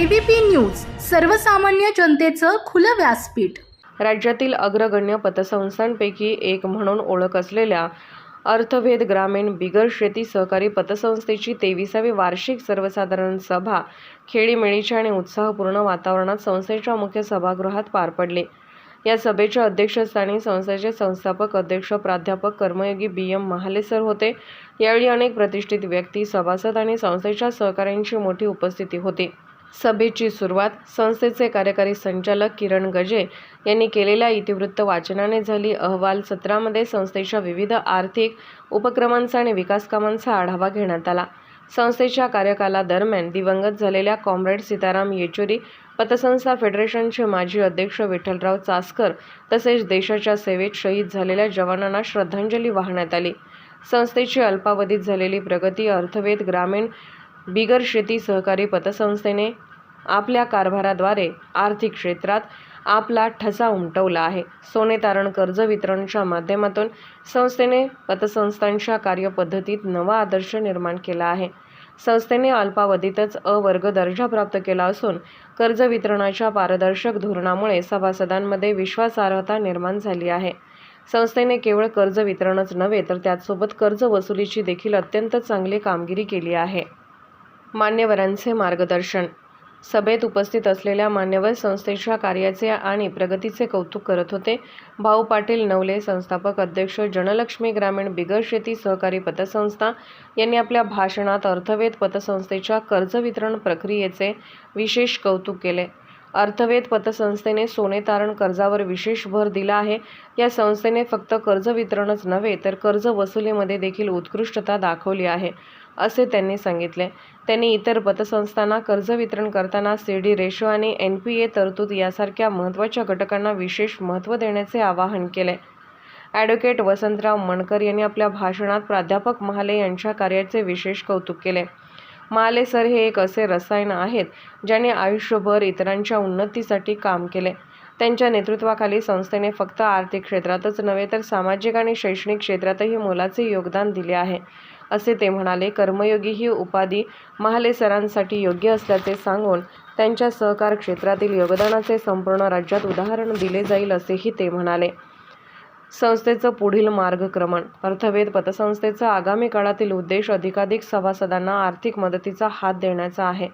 ABP news सर्वसामान्य जनतेचं खुलं व्यासपीठ. राज्यातील अग्रगण्य पतसंस्थांपैकी एक म्हणून ओळख असलेल्या अर्थभेद ग्रामीण बिगर शेती सहकारी पतसंस्थेची तेविसावी वार्षिक सर्वसाधारण सभा खेळीमेळीच्या आणि उत्साहपूर्ण वातावरणात संस्थेच्या मुख्य सभागृहात पार पडली. या सभेच्या अध्यक्षस्थानी संस्थेचे संस्थापक अध्यक्ष प्राध्यापक कर्मयोगी बी. एम. महाले सर होते. यावेळी अनेक प्रतिष्ठित व्यक्ती सभासद आणि संस्थेच्या सहकाऱ्यांची मोठी उपस्थिती होती. सभेची सुरुवात संस्थेचे कार्यकारी संचालक किरण गजे यांनी केलेल्या इतिवृत्त वाचनाने झाली. अहवाल सत्रामध्ये संस्थेच्या विविध आर्थिक उपक्रमांचा आणि विकास कामांचा आढावा घेण्यात आला. संस्थेच्या कार्यकालादरम्यान दिवंगत झालेल्या कॉम्रेड सीताराम येचुरी पतसंस्था फेडरेशनचे माजी अध्यक्ष विठ्ठलराव चासकर तसेच देशाच्या सेवेत शहीद झालेल्या जवानांना श्रद्धांजली वाहण्यात आली. संस्थेची अल्पावधीत झालेली प्रगती अर्थवेद ग्रामीण बिगर शेती सहकारी पतसंस्थेने आपल्या कारभाराद्वारे आर्थिक क्षेत्रात आपला ठसा उमटवला आहे. सोने तारण कर्ज वितरणच्या माध्यमातून संस्थेने पतसंस्थांच्या कार्यपद्धतीत नवा आदर्श निर्माण केला आहे. संस्थेने अल्पावधीतच अवर्ग दर्जा प्राप्त केला असून कर्ज वितरणाच्या पारदर्शक धोरणामुळे सभासदांमध्ये विश्वासार्हता निर्माण झाली आहे. संस्थेने केवळ कर्ज वितरणच नव्हे तर त्याचसोबत कर्ज वसुलीची देखील अत्यंत चांगली कामगिरी केली आहे. मान्यवरांचे मार्गदर्शन सभेत उपस्थित असलेल्या मान्यवर संस्थेच्या कार्याचे आणि प्रगतीचे कौतुक करत होते. भाऊ पाटील नवले संस्थापक अध्यक्ष जनलक्ष्मी ग्रामीण बिगर शेती सहकारी पतसंस्था यांनी आपल्या भाषणात अर्थवेद पतसंस्थेच्या कर्ज वितरण प्रक्रियेचे विशेष कौतुक केले. अर्थवेध पतसंस्थेने सोने तारण कर्जावर विशेष भर दिला आहे. या संस्थेने फक्त कर्ज वितरणच नव्हे तर कर्ज वसुलीमध्ये देखील उत्कृष्टता दाखवली आहे असे त्यांनी सांगितले. त्यांनी इतर पतसंस्थांना कर्ज वितरण करताना सी डी रेशो आणि एन पी ए तरतूद यासारख्या महत्त्वाच्या घटकांना विशेष महत्त्व देण्याचे आवाहन केले. ॲडव्होकेट वसंतराव मणकर यांनी आपल्या भाषणात प्राध्यापक महाले यांच्या कार्याचे विशेष कौतुक केले. महाले सर हे एक असे रसायन आहेत ज्याने आयुष्यभर इतरांच्या उन्नतीसाठी काम केले. त्यांच्या नेतृत्वाखाली संस्थेने फक्त आर्थिक क्षेत्रातच नव्हे तर सामाजिक आणि शैक्षणिक क्षेत्रातही मोलाचे योगदान दिले आहे असे ते म्हणाले. कर्मयोगी ही उपाधी महाले सरांसाठी योग्य असल्याचे सांगून त्यांच्या सहकार क्षेत्रातील योगदानाचे संपूर्ण राज्यात उदाहरण दिले जाईल असेही ते म्हणाले. संस्थेचं पुढील मार्गक्रमण. अर्थवेद पतसंस्थेचा आगामी काळातील उद्देश अधिकाधिक सभासदांना आर्थिक मदतीचा हात देण्याचा आहे.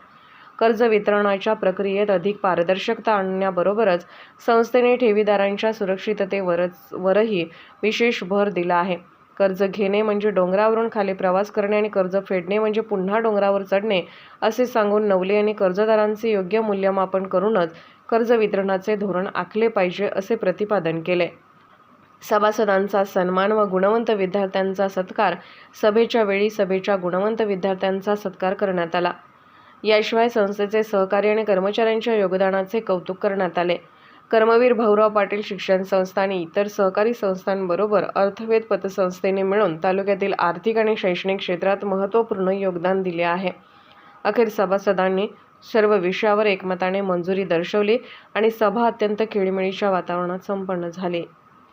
कर्ज वितरणाच्या प्रक्रियेत अधिक पारदर्शकता आणण्याबरोबरच संस्थेने ठेवीदारांच्या सुरक्षिततेवरच वरही विशेष भर दिला आहे. कर्ज घेणे म्हणजे डोंगरावरून खाली प्रवास करणे आणि कर्ज फेडणे म्हणजे पुन्हा डोंगरावर चढणे असे सांगून नवले यांनी कर्जदारांचे योग्य मूल्यमापन करूनच कर्ज वितरणाचे धोरण आखले पाहिजे असे प्रतिपादन केले. सभासदांचा सन्मान व गुणवंत विद्यार्थ्यांचा सत्कार सभेच्या वेळी सभेच्या गुणवंत विद्यार्थ्यांचा सत्कार करण्यात आला. याशिवाय संस्थेचे सहकारी आणि कर्मचाऱ्यांच्या योगदानाचे कौतुक करण्यात आले. कर्मवीर भाऊराव पाटील शिक्षण संस्था आणि इतर सहकारी संस्थांबरोबर अर्थवेध पतसंस्थेने मिळून तालुक्यातील आर्थिक आणि शैक्षणिक क्षेत्रात महत्त्वपूर्ण योगदान दिले आहे. अखेर सभासदांनी सर्व विषयावर एकमताने मंजुरी दर्शवली आणि सभा अत्यंत खेळीमेळीच्या वातावरणात संपन्न झाली.